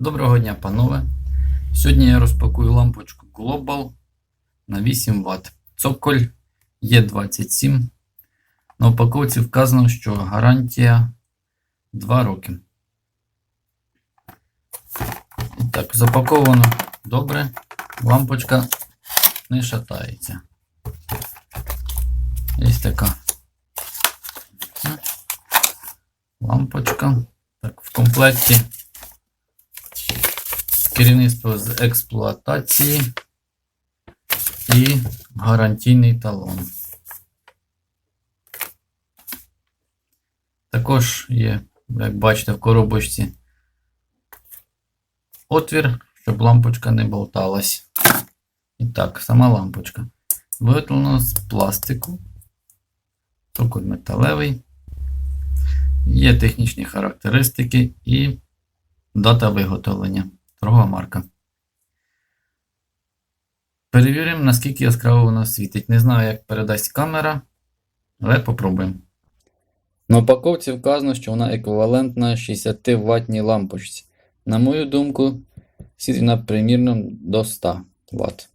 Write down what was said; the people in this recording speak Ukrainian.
Доброго дня, панове. Сьогодні я розпакую лампочку Global на 8 Вт. Цоколь Е27. На упаковці вказано, що гарантія 2 роки. І так, запаковано добре. Лампочка не шатається. Є така лампочка. Так, в комплекті керівництво з експлуатації і гарантійний талон. Також є, як бачите, в коробочці отвір, щоб лампочка не болталась. І так, сама лампочка. Виготовлена з пластику. Токоль металевий. Є технічні характеристики і дата виготовлення. Торгова марка. Перевіримо, наскільки яскраво вона світить. Не знаю, як передасть камера, але попробуємо. На упаковці вказано, що вона еквівалентна 60 ватній лампочці. На мою думку, світить вона примірно до 100 Вт.